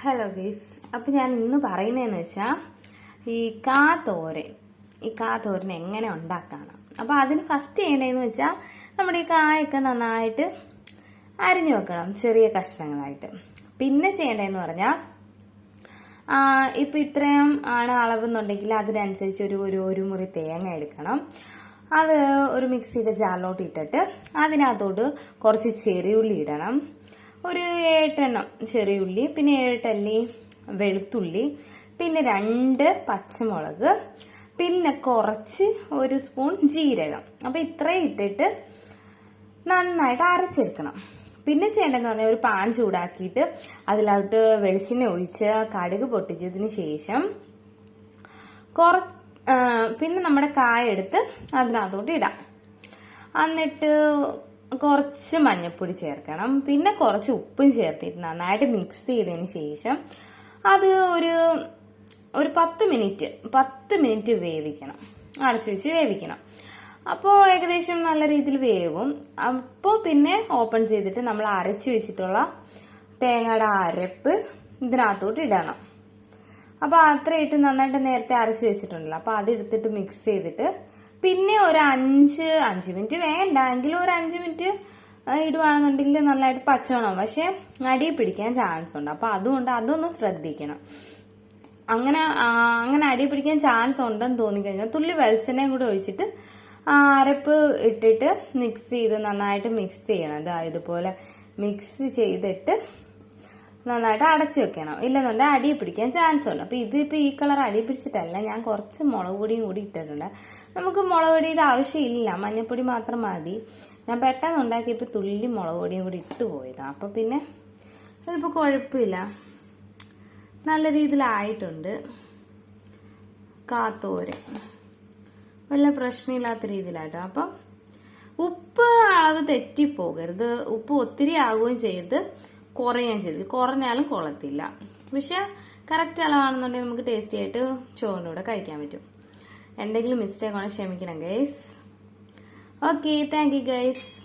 Hello guys അപ്പം ഞാൻ ഇന്ന് പറയുന്നതെന്ന് വെച്ചാൽ ഈ കാ തോരൻ ഈ കാ തോരൻ എങ്ങനെ ഉണ്ടാക്കാണ്. അപ്പോൾ അതിന് ഫസ്റ്റ് ചെയ്യേണ്ടതെന്ന് വെച്ചാൽ നമ്മുടെ ഈ കായൊക്കെ നന്നായിട്ട് അരിഞ്ഞു വെക്കണം ചെറിയ കഷ്ണങ്ങളായിട്ട്. പിന്നെ ചെയ്യേണ്ടതെന്ന് പറഞ്ഞാൽ ഇപ്പം ഇത്രയും ആണ് അളവെന്നുണ്ടെങ്കിൽ അതിനനുസരിച്ച് ഒരു ഒരു ഒരു മുറി തേങ്ങ എടുക്കണം. അത് ഒരു മിക്സിയുടെ ജാറിലോട്ട് ഇട്ടിട്ട് അതിനകത്തോട്ട് കുറച്ച് ചെറിയുള്ളി ഇടണം. ഒരു ഏഴെട്ടെണ്ണം ചെറിയ ഉള്ളി പിന്നെ ഏഴെട്ടല്ലി വെളുത്തുള്ളി പിന്നെ രണ്ട് പച്ചമുളക് പിന്നെ കുറച്ച് ഒരു സ്പൂൺ ജീരകം. അപ്പം ഇത്രയും ഇട്ടിട്ട് നന്നായിട്ട് അരച്ചെടുക്കണം. പിന്നെ ചെയ്യേണ്ടതെന്ന് പറഞ്ഞാൽ ഒരു പാൻ ചൂടാക്കിയിട്ട് അതിലോട്ട് വെളിച്ചെണ്ണ ഒഴിച്ച് കടുക് പൊട്ടിച്ചതിന് ശേഷം കുറ പിന്നെ നമ്മുടെ കായ എടുത്ത് അതിനകത്തോട്ട് ഇടാം. എന്നിട്ട് കുറച്ച് മഞ്ഞൾപ്പൊടി ചേർക്കണം. പിന്നെ കുറച്ച് ഉപ്പും ചേർത്തിട്ട് നന്നായിട്ട് മിക്സ് ചെയ്തതിന് ശേഷം അത് ഒരു ഒരു പത്ത് മിനിറ്റ് പത്ത് മിനിറ്റ് വേവിക്കണം. അടച്ചു വെച്ച് വേവിക്കണം. അപ്പോൾ ഏകദേശം നല്ല രീതിയിൽ വേവും. അപ്പോൾ പിന്നെ ഓപ്പൺ ചെയ്തിട്ട് നമ്മൾ അരച്ച് വെച്ചിട്ടുള്ള തേങ്ങയുടെ അരപ്പ് ഇതിനകത്തോട്ട് ഇടണം. അപ്പോൾ അത്രയിട്ട് നന്നായിട്ട് നേരത്തെ അരച്ച് വെച്ചിട്ടുണ്ടല്ലോ. അപ്പോൾ അത് എടുത്തിട്ട് മിക്സ് ചെയ്തിട്ട് പിന്നെ ഒരു അഞ്ച് അഞ്ച് മിനിറ്റ് വേണ്ട. എങ്കിലും ഒരു അഞ്ച് മിനിറ്റ് ഇടുവാണെന്നുണ്ടെങ്കിൽ നന്നായിട്ട് പച്ചവണം പക്ഷെ അടി പിടിക്കാൻ ചാൻസ് ഉണ്ട്. അപ്പോൾ അതുകൊണ്ട് അതൊന്ന് ശ്രദ്ധിക്കണം. അങ്ങനെ അങ്ങനെ അടി പിടിക്കാൻ ചാൻസ് ഉണ്ടെന്ന് തോന്നിക്കഴിഞ്ഞാൽ തുള്ളി വെളിച്ചെണ്ണയും കൂടി ഒഴിച്ചിട്ട് അരപ്പ് ഇട്ടിട്ട് മിക്സ് ചെയ്ത് നന്നായിട്ട് മിക്സ് ചെയ്യണം. അതായത് ഇതുപോലെ മിക്സ് ചെയ്തിട്ട് നന്നായിട്ട് അടച്ചു വെക്കണം. ഇല്ലെന്നുണ്ടെങ്കിൽ അടി പിടിക്കാൻ ചാൻസ് ഉണ്ട്. അപ്പോൾ ഇതിപ്പോൾ ഈ കളർ അടി പിടിച്ചിട്ടല്ല ഞാൻ കുറച്ച് മുളക് പൊടിയും കൂടി ഇട്ടിട്ടുണ്ട്. നമുക്ക് മുളക് പൊടിയുടെ ആവശ്യമില്ല. മഞ്ഞൾപ്പൊടി മാത്രം മതി. ഞാൻ പെട്ടെന്ന് ഉണ്ടാക്കിയപ്പോൾ തുള്ളി മുളക് പൊടിയും കൂടി ഇട്ട് പോയതാണ് അപ്പോൾ പിന്നെ അതിപ്പോൾ കുഴപ്പമില്ല. നല്ല രീതിയിലായിട്ടുണ്ട്. കാത്തോരൻ വല്ല പ്രശ്നമില്ലാത്ത രീതിയിലായിട്ടോ. അപ്പം ഉപ്പ് അളവ് തെറ്റിപ്പോകരുത്. ഉപ്പ് ഒത്തിരി ആവുകയും ചെയ്ത് കുറയുകയും ചെയ്തു. കുറഞ്ഞാലും കൊള്ളത്തില്ല. പക്ഷെ കറക്റ്റ് അളവാണെന്നുണ്ടെങ്കിൽ നമുക്ക് ടേസ്റ്റി ആയിട്ട് ചോറിന്റെ കൂടെ കഴിക്കാൻ പറ്റും. എന്തെങ്കിലും മിസ്റ്റേക്ക് ആണോ ക്ഷമിക്കണം guys okay thank you guys